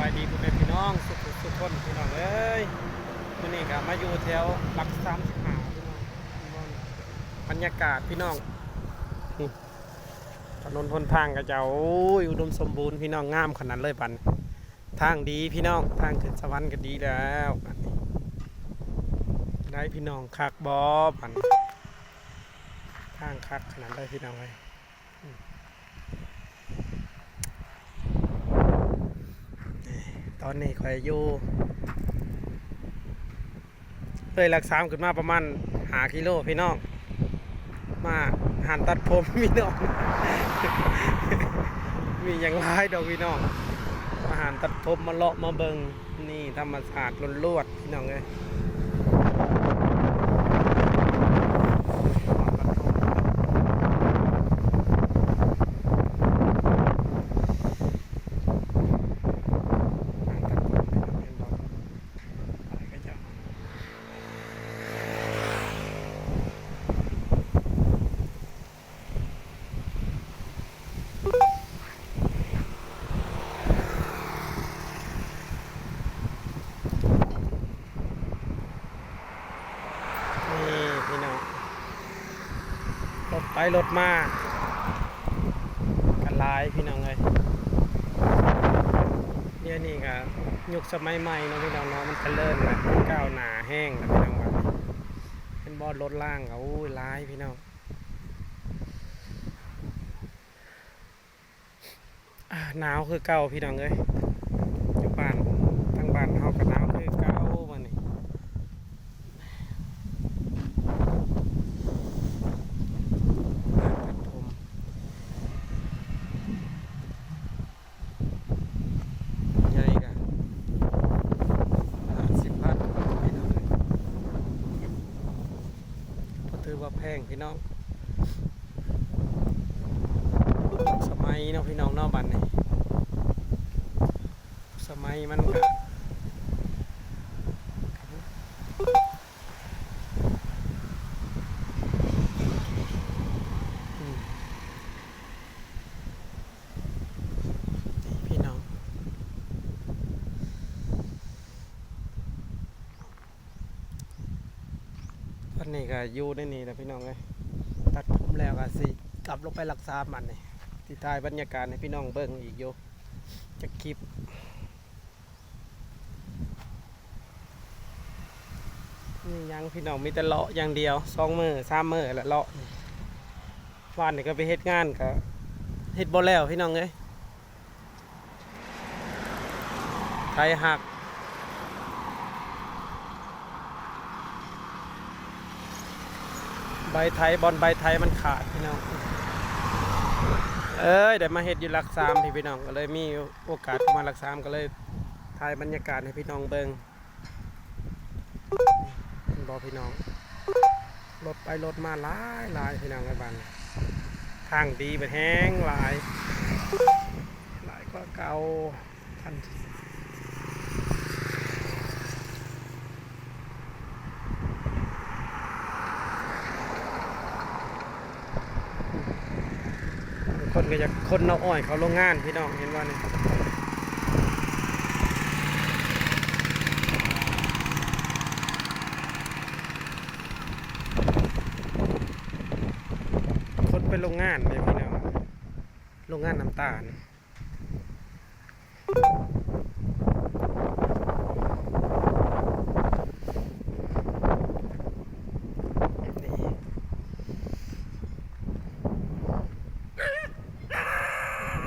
บายดีพ่อแม่พี่น้องสุขสุขคนพี่น้องเอ้ยวันนี้ก็มาอยู่แถวหลักสามสิบห้าพี่น้องบรรยากาศพี่น้องนี่ถนนพนทางก็จะโอ้ยอุดมสมบูรณ์พี่น้องงามขนาดเลยปันทางดีพี่น้องทางขึ้นสวรรค์ก็ดีแล้วนี่ได้พี่น้องคักบอปันทางคักขนาดเลยพี่น้องเลย ตอนนี้ข่อยอยู่เลยหลักสามขึ้นมาประมาณหากิโลพี่น้อง มาหันตัดผมพี่น้อง มีอย่างไรดอกพี่น้อง มาหันตัดผมมาเลาะมาเบิงนี่ธรรมศาสตร์ลวดๆพี่น้องเลยหันตัดผมพี่น้องเห็นบ่อะไรก็จะ นี่พี่น้อง รถไปรถมา กันลายพี่น้องเลยเดี๋ยนี้ก็ยุคสมัยใหม่เนาะพี่น้องเนาะมันเจริญนะก้าวหนาแห้งนะพี่น้องว่าเป็นบอดรถล่างก็โอ้ยลายพี่น้องหนาวคือเก่าพี่น้องเลยบ้านทั้งบ้านเฮาก็หนาวคือเก่าวันนี้ ตัดผมใหญ่กะห้าสิบพันพี่น้องเลยก็ ถือว่าแพงพี่น้อง สมัยเนาะพี่น้องนอกบันนี่สมัยมันก็อืมนี่พี่น้อง วั นนี้ก็อยู่ในนี่แหละพี่น้องเลยตัดผมแล้วก็สิกลับลงไปรักษามันนี่ที่ถ่ายบรรยากาศให้พี่น้องเบิ่งอีกอยู่จะคลิปนี่ยังพี่น้องมีแต่เลาะอย่างเดียวสองมือสามมือแหละเลาะวานนี่ก็ไปเฮ็ดงานก็เฮ็ดบ่แล้วพี่น้องเอ้ยไทยหัก ใบไทยบอลใบไทยมันขาดพี่น้อง เอ้ยเดี๋ยวมาเฮ็ดอยู่หลักสามพี่พี่น้องก็เลยมีโอกาสมาหลักสามก็เลยถ่ายบรรยากาศให้พี่น้องเบิ่งบอพี่น้องรถไปรถมาหลายหลายพี่น้องไอ้บ้านทางดีไปแห้งหลาย หลายกว่าเก่าทัน คนก็จะคนเอาอ้อยเขาโรงงานพี่น้องเห็นว่านี่คนเป็นโรงงานเลยพี่น้องโรงงานน้ำตาล นี่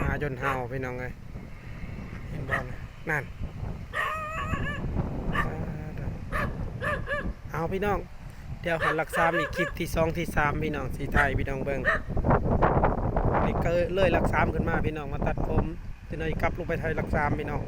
มา จนเห่าพี่น้องเลยเห็นบอลนั่น เอาพี่น้อง เดี๋ยวหันหลักสามอีกคลิปที่สองที่สามพี่น้องสีไทยพี่น้องเบิ้งนี่ก็เลยหลักสามขึ้นมาพี่น้องมาตัดผมที่น้อยกลับลงไปไทยหลักสามพี่น้อง